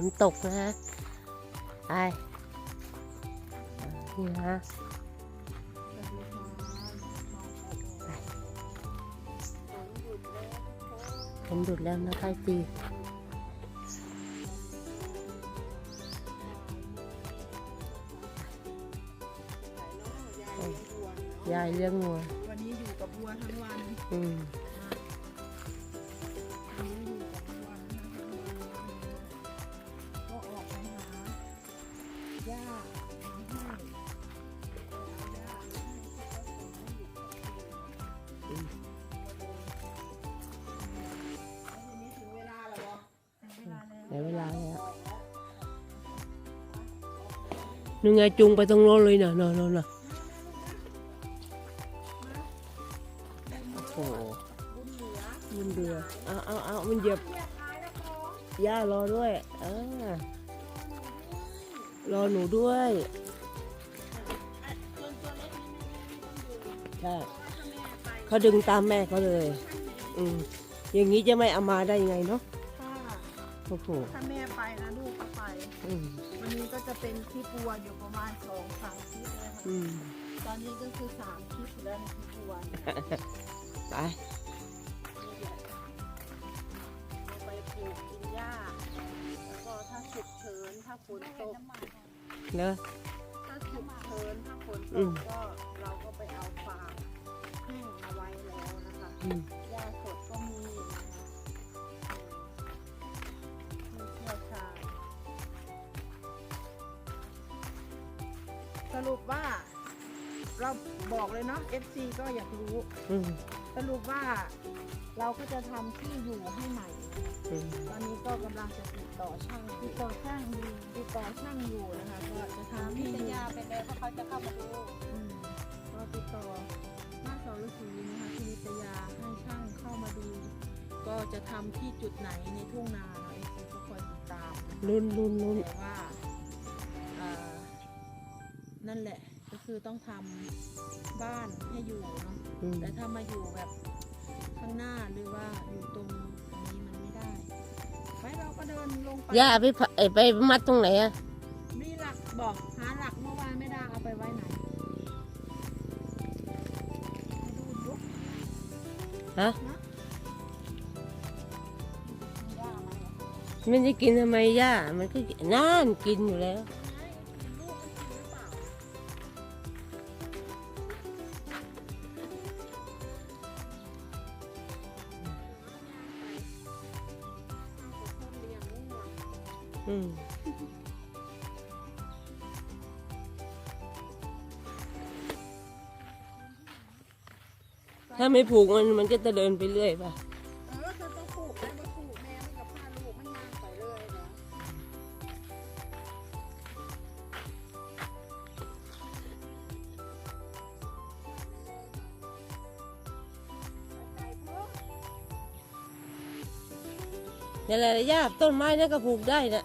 นตกนะฮะไปนี่นะฝนหยุดแล้วนะคะจียายเลี้ยงงัว วันนี้อยู่กับวัวทั้งวัน อืม ถึงเวลาแล้วในเวลาแล้วนึงไงจุงไปตรงโน้นเลยนะนอนนอนน่ะโอ้โหบุญเดือมันเดือเอาเอาเอามันเหยียบย่ารอด้วยเออรอหนูด้วยใช่เขาดึงตามแม่เขาเลย อืมอย่างนี้จะไม่เอามาได้ยังไงเนาะ โอ้โหถ้าแม่ไปนะลูกก็ไป อืมวันนี้ก็จะเป็นคลิปวัวอยู่ประมาณสองสามคลิปเลยค่ะอืมตอนนี้ก็คือสามคลิปแล้วในคลิปวัวเนี่ยไปเอาไปปลูกกินหญ้าแล้วก็ถ้าฉุกเฉินถ้าฝนตก เนอะ ถ้าฉุกเฉินถ้าฝนตอืกม ก็เราก็ไปเอาฟางแห้งมาไว้แล้วนะคะ อืม สรุปว่าเราบอกเลยเนาะ FC ก็อยากรู้ อืมสรุปว่าเราก็จะทำที่อยู่ให้ใหม่นะคะอืมตอนนี้ก็กำลังจะติดต่อช่างติดต่อช่างอยู่ติดต่อช่างอยู่นะคะ ก็จะทำพิที่จอยู่ยาไปแล้วเพราะเขาจะเข้ามาดูอืมก็ติดต่อหน้าเสาฤาษีนะคะที่นิตยาให้ช่างเข้ามาดู ก็จะทำที่จุดไหนในทุ่งนาเนาะเอซีก็คอยติดตามนะคะลุ้นลุ้นลุ้นแต่ว่าเอ่อ นั่นแหละ ก็คือต้องทำบ้านให้อยู่เนาะอืมแต่ถ้ามาอยู่แบบข้างหน้าหรือว่าอยู่ตรงนี้มันไม่ได้ไปเราก็เดินลงไปย่าไปพะเอ้ยไปมัดตรงไหนอะมีหลักบอกหาหลักเมื่อวานไม่ได้เอาไปไว้ไหนดูดูฮะมีย่าไหมมันจะกินทำไมย่ามันก็กินน่านกินอยู่แล้ว ถ้าไม่ผูกมันมันก็จะเดินไปเรื่อยป่ะเออเธอต้องผูกแล้วมาผูกแม่มันกับผ้าลูกมันย่างไปเลยนะไปเถอะนี่แหละยาต้นไม้นั่นก็ผูกได้นะ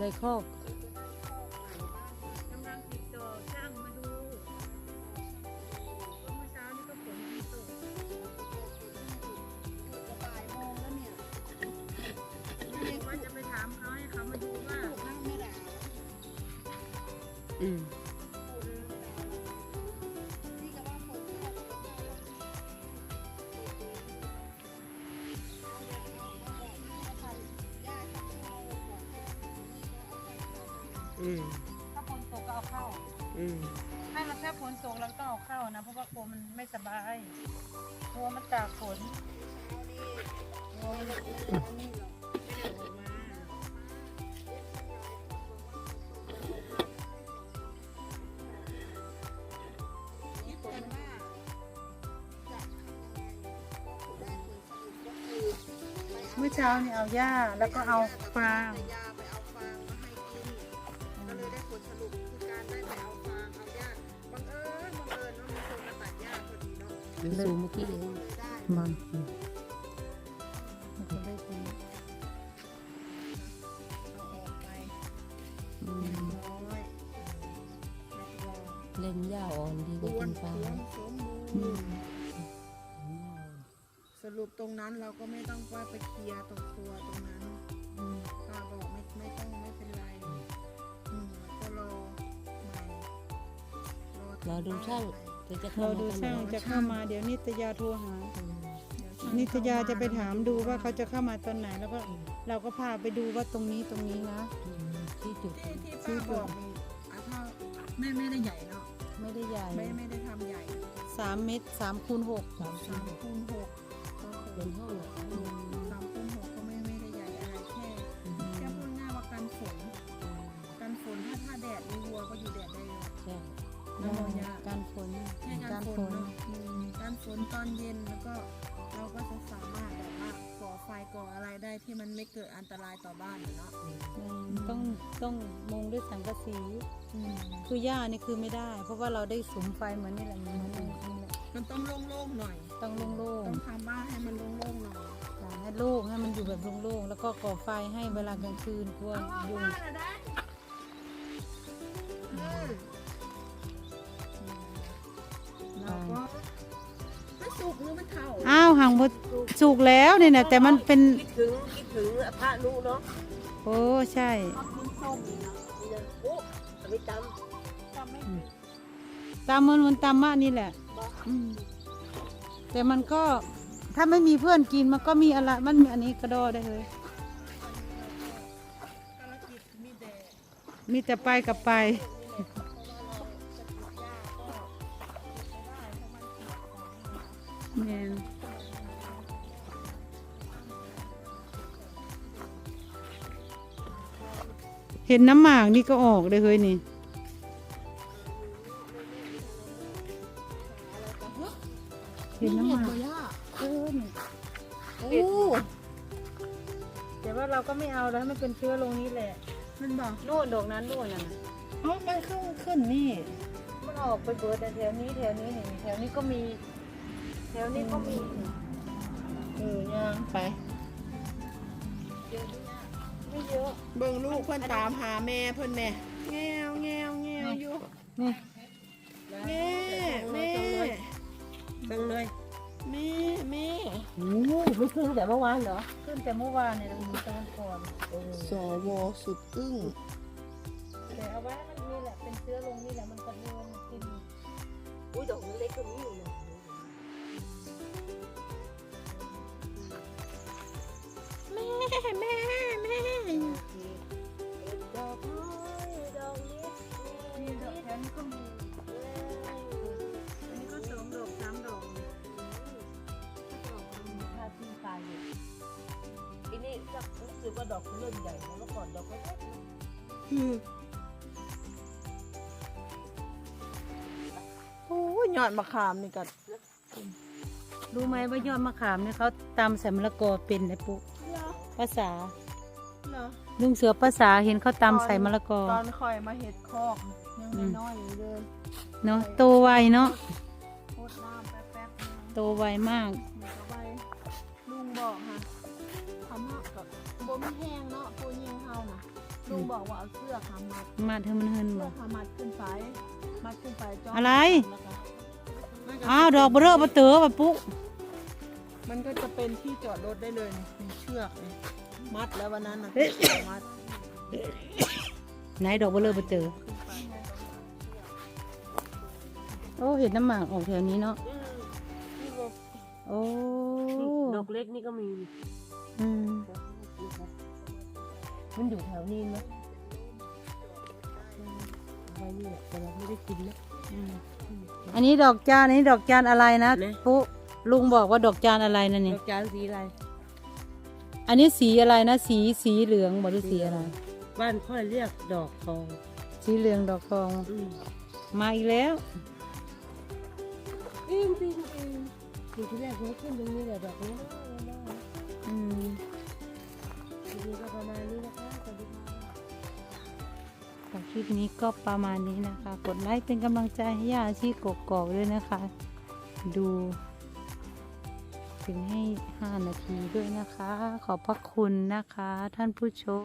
ในคอก อืถ้าฝนตกก็เอาเข้า อืถ้าเราแค่ฝนตกเราต้องเอาเข้านะ เพราะว่าโคมันไม่สบายกลัวมันตากฝนเมื่อเช้านี่เอาหญ้าแล้วก็เอาฟาง หรือซูมเมื่อกี้เองเลยได้มันมันก็ได้ดีเอาออกไปอืมร้อยเรียบร้อยเล่นหญ้าอ่อนดีกบว่าวนกินฟางสวมสมบูรณ์สรุปตรงนั้นเราก็ไม่ต้องว่าไปเคลียร์ตรงครัวตรงนั้นป้าบอกไม่ไม่ต้องไม่เป็นไรอืมก็รอใหม่เราดูช่าง เดี๋ยวจะเข้าเรามาดูตอนไหนช่างจะเข้ามาเดี๋ยวนิตยาโทรหาอืมนิตยาจะไปถามดูว่าเขาจะเข้ามาตอนไหนแล้วก็เราก็พาไปดูว่าตรงนี้ตรงนี้นะอืมที่จุดที่ที่ป้าบอกนี่อะถ้าไม่ไม่ได้ใหญ่เนาะไม่ได้ใหญ่ไม่ไม่ได้ทำใหญ่สามเมตรสามคูณหกสามสาสี่มคูณหกก็คเป็งนห้องอะสามคูณหกก็ไม่ไม่ได้ใหญ่อะไรแค่แค่พูดง่ายว่ากันฝนกันฝนถ้าถ้าแดดมีวัวก็อยู่แดดได้เลย ใช่ แล้วเราจะการฝนแค่กันฝนเนาะอืมกันฝนตอนเย็นแล้วก็เราก็จะสามารถแบบว่าก่อไฟก่ออะไรได้ที่มันไม่เกิดอันตรายต่อบ้านอะเนาะอืมต้องต้องมุงด้วยสังกะสี อืมคือหญ้านี่คือไม่ได้ เพราะว่าเราได้สุมไฟเหมือนนี่แหละเหมือนนี่แหละมันต้องโล่งๆหน่อย ต้องโล่งต้องทำบ้านให้มันโล่งๆหน่อยๆค่ะให้โล่งให้มันอยู่แบบโล่งๆแล้วก็ก่อไฟให้เวลากลางคืนกลัวยุงเรา ก็ไม่สุกหรือมันเท่าอ้าวหางบดสุกแล้วเนี่ยนะแต่มันเป็นคิดถึงคิดถึงพระนุเนาะโอ้ใช่มันส้มนี่นะนี่นะโอ้เอาไปตจำไม่ตามมันมันตามมะนี่แหละอืมแต่มันก็ถ้าไม่มีเพื่อนกินมันก็มีอะไรมันมีอันนี้กระดอได้เลยภารกิจมีแต่มีแต่ไปกับไป เห็นน้ำหมากนี่ก็ออกเลยเฮ้ยนี่ เห็นน้ำหมากเออนี่โอ้แต่ว่าเราก็ไม่เอาแล้วให้มันเป็นเชื้อลงนี้แหละ มันบอกนู่นดอกนั้นนู่นน่ะนะอ๋อมันขึ้นขึ้นนี่ มันออกไปเบิดแต่แถวนี้แถวนี้นี่แถวนี้ก็มี แถวนี้ก็มี เออย่างไป ไม่เยอะเบิ่งลูกเพิ่นตามหาแม่เพิ่นแน่แงวแงวแงวอยู่นี่แม่แม่ำจังเลยแม่แม่โอ้โหไม่ขึ้นแต่เมื่อวานเหรอขึ้นแต่เมื่อวานเนี่ยเราดูตะวันก่อนเออสวสุดอึ้งแต่เอาไว้ให้มันนี่แหละเป็นเชื้อลงนี่แหละมันก็เดินกินอุ้ยดอกมันเล็กก็มีอยู่นะแแม่แม่ดอกไม้ดอกนี้นี่ดอกแถวนี้ก็มีอันนี้ก็สองดอกสามดอกดอกมันมีค่าที่ตายอยู่ทีนี้จะรู้สึกว่าดอกเริ่มใหญ่แล้วเมื่อก่อนดอกเล็กๆอืมโอ้ยยอดมะขามนี่ก็รู้ไหมว่ายอดมะขามเนี่ยเขาตำใส่มะละกอเป็นนะปุ๊ ภาษาเหรอลุงเสือภาษาเห็นเขาตำใส่มะละกอตอนคอยมาเห็ดคอกยังน้อยๆอยู่เลยเนาะโตไวเนาะโคตรน้ำแป๊บๆนึงโตไวมากมันก็ไปลุงบอกค่ะทำหักกับบ่มีแห้งเนาะปูยิงเฮาน่ะลุงบอกว่าเอาเสื้อขามัดมาเธอมันเฮินเสื้บ่อขามัดขึ้นไปมัดขึ้นไปจ้องอะไรแล้วก็มันก็อ้าวดอกเบอเรอเบอเต๋อปะปุ๊ มันก็จะเป็นที่จอดรถได้เลยนี่มีเชือกนี่มัดแล้ววันนั้นนะมัดไหนดอกเบอเรอเบอเต๋อขึ้นไปโอ้เห็นน้ำหมากออกแถวนี้เนาะอืมนี่ไงโอ้นี่ดอกเล็กนี่ก็มี อืมมันอยู่แถวนี้นะไว้นี่แหละแต่เราไม่ได้กินนะ อืม อันนี้ดอกจานอันนี้ดอกจานอะไรนะไหนปุ๊ ลุงบอกว่าดอกจานอะไรนั่นนี่ ดอกจานสีอะไร อันนี้สีอะไรนะ สีสีเหลืองบอกดูสีอะไร บ้านค่อยเรียกดอกทองสีเหลืองดอกทองอมมาอีกแล้ว จริงจริงจริงอกที่แรกมันขึ้นตรงนี้แหละดอกนี้อืมทีนี้ก็ประมาณนี้นะคะสวัสดีค่ะ ค่ะคลิปนี้ก็ประมาณนี้นะคะ กดไลค์เป็นกำลังใจให้ย่าชีพกกอกด้วยนะคะ ดู ถึงให้ 5 นาทีด้วยนะคะ ขอบพระคุณนะคะ ท่านผู้ชม